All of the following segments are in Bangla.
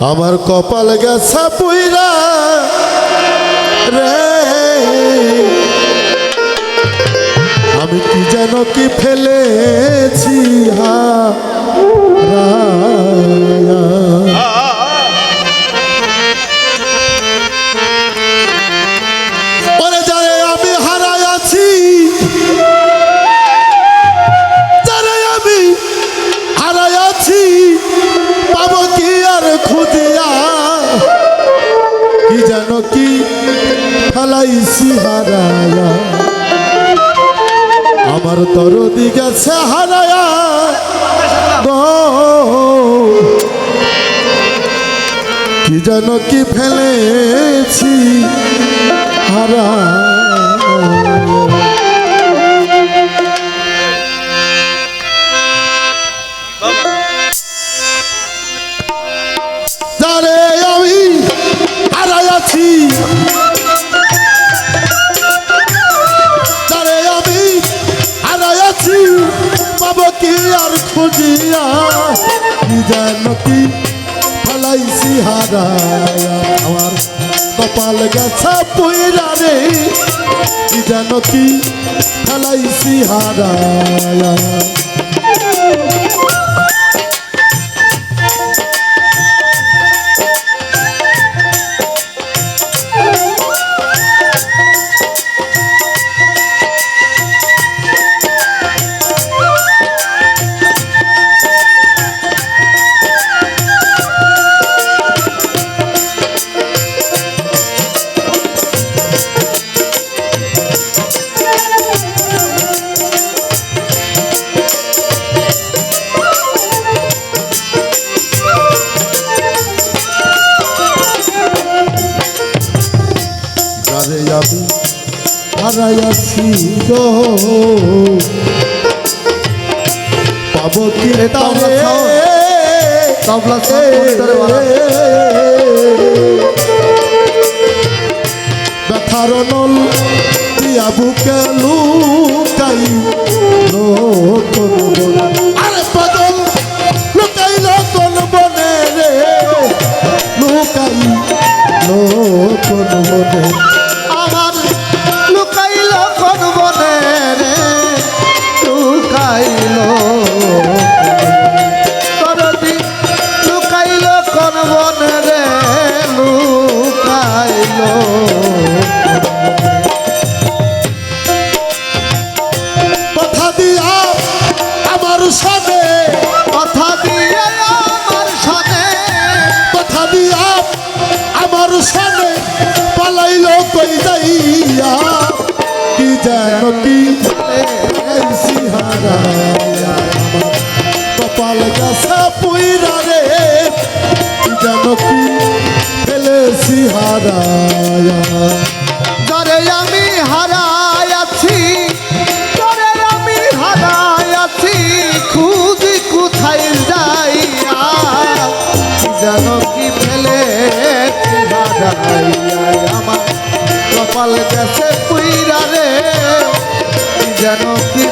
আমার কপাল গেছে পুইরা। রে। আমি কি যেন কি ফেলেছি? ফেলাইছি হারায়া। আমার তর গেছে হারায়া। কি যেন কি ফেলেছি হারা খুঁজিয়া কি যেন কি ফেলাইছি হারায়া আমার কপাল গেছে পুইরা রে কি ফেলাইছি হারায়া হারাইয়াছি গো পাবো কি sound, তবলা। ব্যথার নল দিয়া বুকে লুকাই নতুন আরে পাগল লুকাইল কোন বনে রে। লুকাই নতুন বনে। কপাল গেছে পুইরা রে যেন কি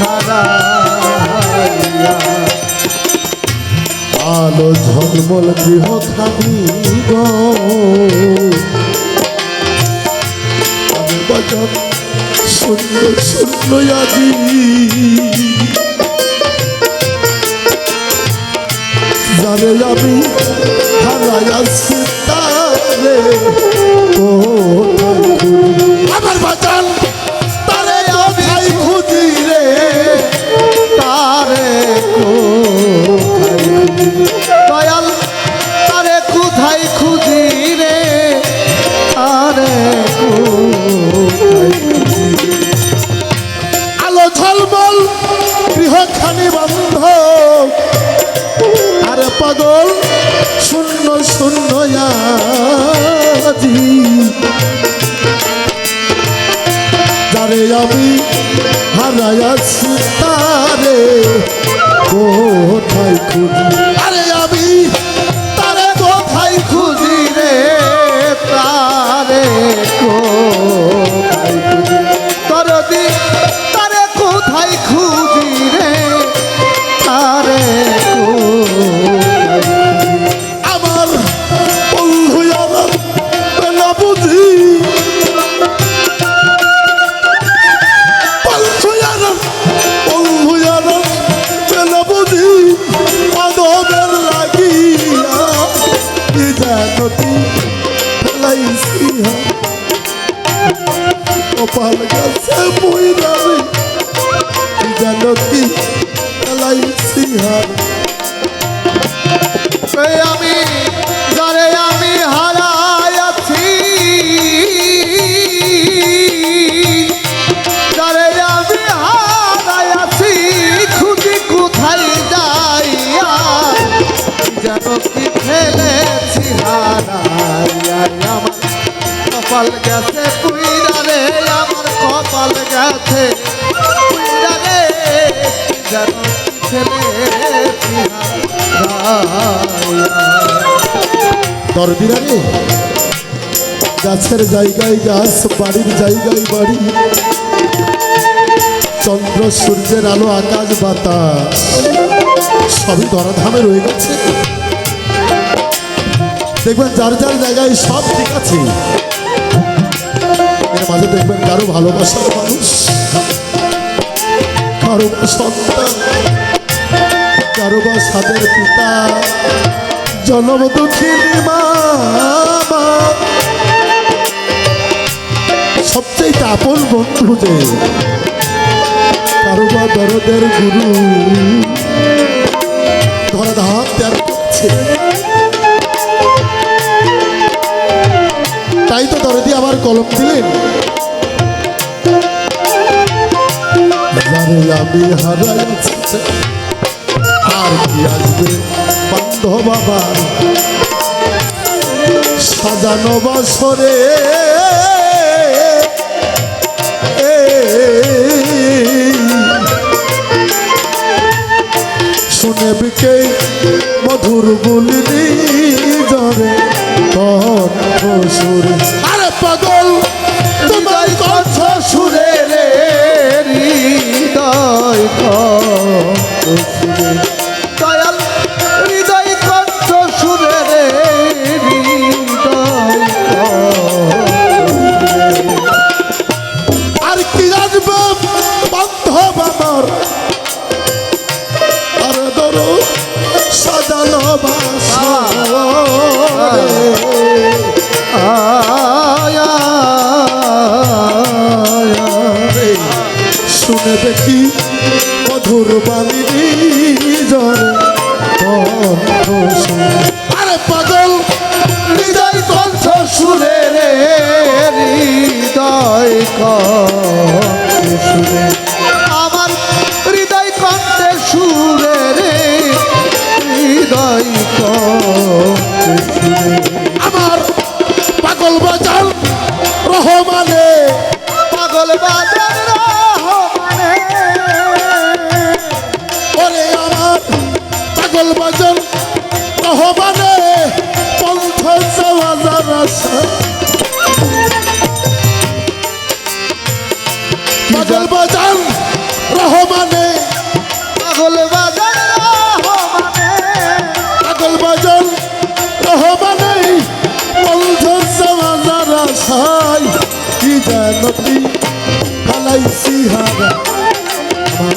হারাইয়া। আলো ঝলমল গৃহ খাবি গো শূন্য শূন্য আজি যারে আমি হারাইয়াছি তারে কোথায় খুঁজি? জানো তুমি ফেলাইছি কপাল গাছে বই কপাল গেছে পুইরা রে, আমার কপাল গেছে। পুইরা রে, যেন হারাইয়া দরদিরা রে গাছের জায়গায় গাছ, বাড়ির জায়গায় বাড়ি। চন্দ্র, সূর্যের আলো, আকাশ, বাতাস, সবই ধরাধামে রয়ে গেছে। দেখবেন যার যার জায়গায় সব ঠিক আছে মাঝে দেখবেন কারও ভালোবাসার মানুষ, কারও সন্তান, কারও বা সাদের পিতা, জনম দুঃখিনী মা মা। সবচেয়ে আপন বন্ধু যে কারও বা দরদের গুরু কলম দিলেন আমি হারাইছি আর কি আসবে বান্ধব বাবার? সাজানো বছরে শুনে বিকে মধুর বলিনি জরে সুরে। আরে পাগল, তোমার কণ্ঠ সুরে রে, হৃদয় কণ্ঠ সুরে। দয়াল, হৃদয় কণ্ঠ সুরে রে, হৃদয় আর কি বাসরে শুনে দেখি মধুর বাণী জরে আরে পাগল, হৃদয় কণ্ঠ সুরে রে, হৃদয় কণ্ঠে আমার হৃদয় কণ্ঠে সুরে রে, হৃদয় কণ্ঠে আমার পাগল বাজার রহমানে নদী কালাইছি হারা আমার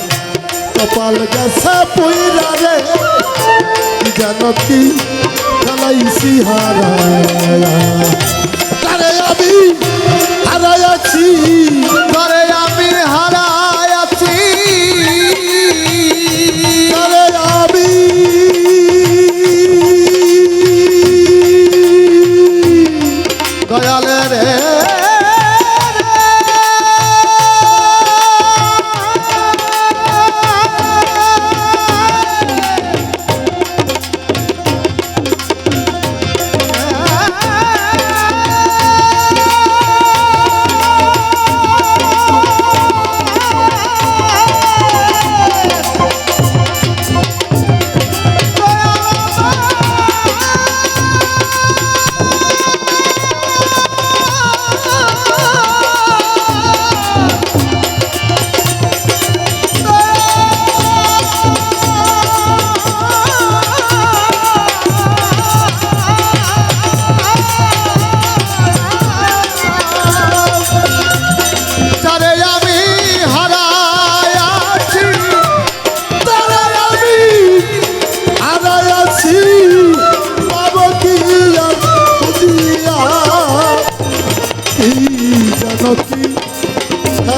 কপাল গেছে পুইরা রে জানতি কালাইছি হারা তারে আমি হারাইছি